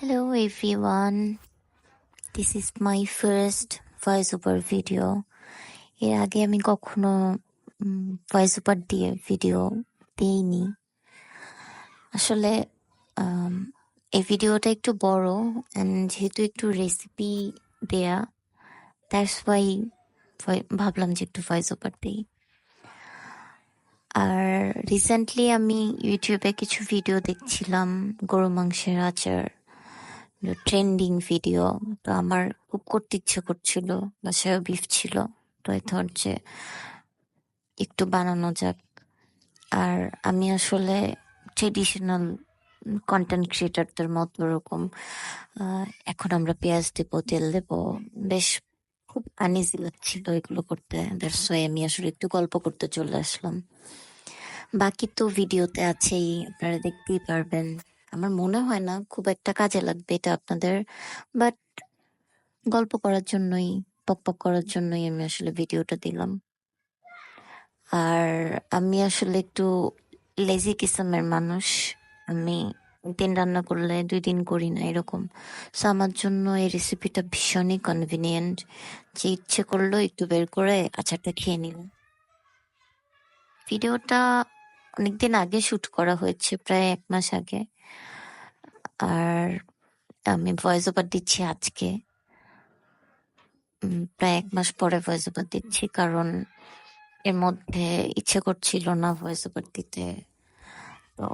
Hello, everyone. This is my first voice over video. এর আগে আমি কখনো ভয়েস ওভার দিয়ে ভিডিও দিইনি আসলে এই ভিডিওটা একটু বড় যেহেতু একটু রেসিপি দেয়া দ্যাটস ওয়াই ভাবলাম যে একটু ভয়েস ওভার দিই আর রিসেন্টলি আমি ইউটিউবে কিছু ভিডিও দেখছিলাম গরু মাংসের আচার ট্রেন্ডিং ভিডিও তো আমার খুব করতে ইচ্ছে করছিল বাসায় বিফ ছিল, তো এই থট যে একটু বানানো যাক। আর আমি আসলে ট্রেডিশনাল কন্টেন্ট ক্রিয়েটারদের মতো ওরকম এখন আমরা পেঁয়াজ দেবো, তেল দেবো। বেশ খুব আনইজি লাগছিল এগুলো করতে। দ্যাটস ওয়াই আমি আসলে একটু গল্প করতে চলে আসলাম। বাকি তো ভিডিওতে আছেই, আপনারা দেখতেই পারবেন। আমার মনে হয় না খুব একটা কাজে লাগবে এটা আপনাদের। বাট গল্প করার জন্যই পক পক করার জন্যই আমি আসলে ভিডিওটা দিলাম। আর আমি আসলে একটু লেজি কিসমের মানুষ। আমি দিন রান্না করলে দুই দিন করি না এরকম। সো আমার জন্য এই রেসিপিটা ভীষণই কনভিনিয়েন্ট যে ইচ্ছে করল একটু বের করে আচারটা খেয়ে নিলাম। ভিডিওটা অনেকদিন আগে শুট করা হয়েছে, প্রায় এক মাস আগে। আর আমি ভয়েস ওভার দিচ্ছি আজকে। প্রায় এক মাস পরে ভয়েস ওভার দিচ্ছি, কারণ এর মধ্যে ইচ্ছে করছিল না ভয়েস ওভার দিতে। তো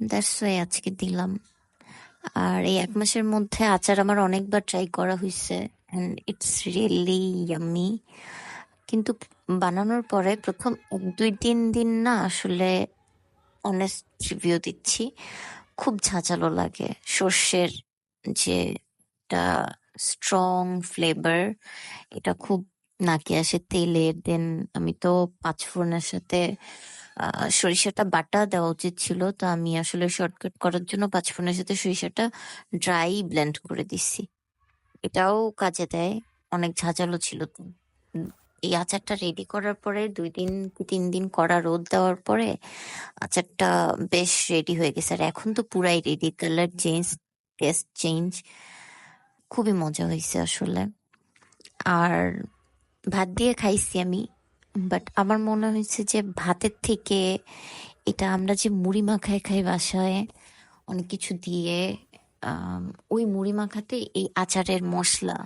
দ্যাটস ওয়াই আজকে দিলাম। আর এই এক মাসের মধ্যে আচার আমার অনেকবার ট্রাই করা হয়েছে এন্ড ইটস রিয়েলি ইয়াম্মি কিন্তু বানানোর পরে প্রথম এক, দুই, তিন দিন না আসলে অনেস্ট রিভিউ দিচ্ছি। খুব ঝাঁঝালো লাগে। সর্ষের যে স্ট্রং ফ্লেভার এটা খুব নাকে আসে তেলের। দেন আমি তো পাঁচফোড়নের সাথে সরিষাটা বাটা দেওয়া উচিত ছিল। তো আমি আসলে শর্টকাট করার জন্য পাঁচফোড়নের সাথে সরিষাটা ড্রাই ব্লেন্ড করে দিছি এটাও কাজে দেয়। অনেক ঝাঁঝালো ছিল তো। এই আচারটা রেডি করার পরে দুই দিন কি তিন দিন কড়া রোদ দেওয়ার পরে আচারটা বেশ রেডি হয়ে গেছে। আর এখন তো পুরাই ready colour change taste change খুবই মজা হয়েছে আসলে। আর ভাত দিয়ে খাইছি আমি বাট আমার মনে হয়েছে যে ভাতের থেকে এটা আমরা যে মুড়ি মাখায় খাই বাসায়, অনেক কিছু দিয়ে ওই মুড়ি মাখাতে এই আচারের মশলা,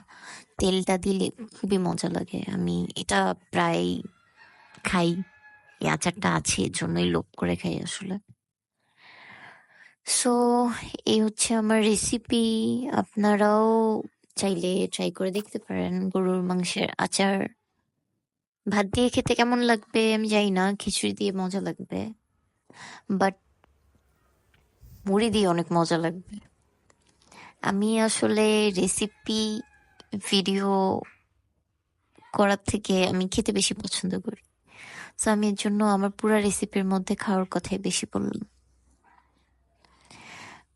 তেলটা দিলে খুবই মজা লাগে। আমি এটা প্রায় খাই। এই আচারটা আছে, এর জন্যই লোভ করে খাই আসলে। সো এই হচ্ছে আমার রেসিপি আপনারাও চাইলে ট্রাই করে দেখতে পারেন গরুর মাংসের আচার। ভাত দিয়ে খেতে কেমন লাগবে আমি জানি না, খিচুড়ি দিয়ে মজা লাগবে। বাট মুড়ি দিয়ে অনেক মজা লাগবে। আমি আসলে রেসিপি ভিডিও করার থেকে আমি খেতে বেশি পছন্দ করি। তো আমি এর জন্য আমার পুরো রেসিপির মধ্যে খাওয়ার কথাই বেশি বললাম।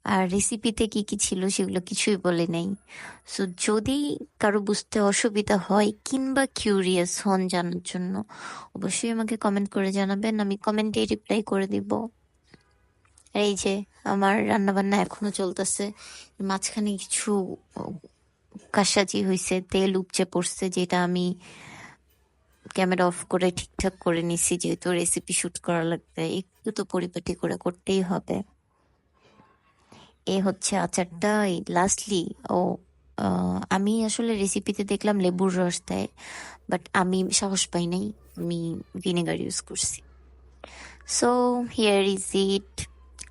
আর রেসিপিতে কি কি ছিল সেগুলো কিছুই বলে নাই। সো যদি কারও বুঝতে অসুবিধা হয় কিংবা কিউরিয়াস হন জানার জন্য, অবশ্যই আমাকে কমেন্ট করে জানাবেন। আমি কমেন্টে রিপ্লাই করে দিব। এই যে আমার রান্না বান্না এখনও চলতেছে। মাঝখানে কিছু কাশাচি হয়েছে তেল উপচে পড়ছে, যেটা আমি ক্যামেরা অফ করে ঠিকঠাক করে নিছি, যেহেতু রেসিপি শুট করা লাগবে। একটু তো পরিপাটি করে করতেই হবে। এ হচ্ছে আচারটা লাস্টলি ও আমি আসলে রেসিপিতে দেখলাম লেবুর রস দেয় বাট আমি সাহস পাই নাই, আমি ভিনেগার ইউজ করছি। সো হিয়ার ইজ ইট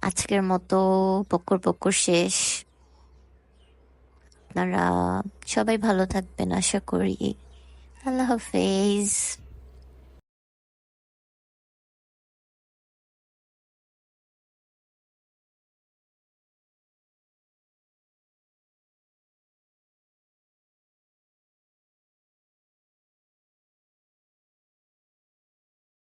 আজকের মতো বকর বকর শেষ। আপনারা সবাই ভালো থাকবেন আশা করি। আল্লাহ হাফেজ।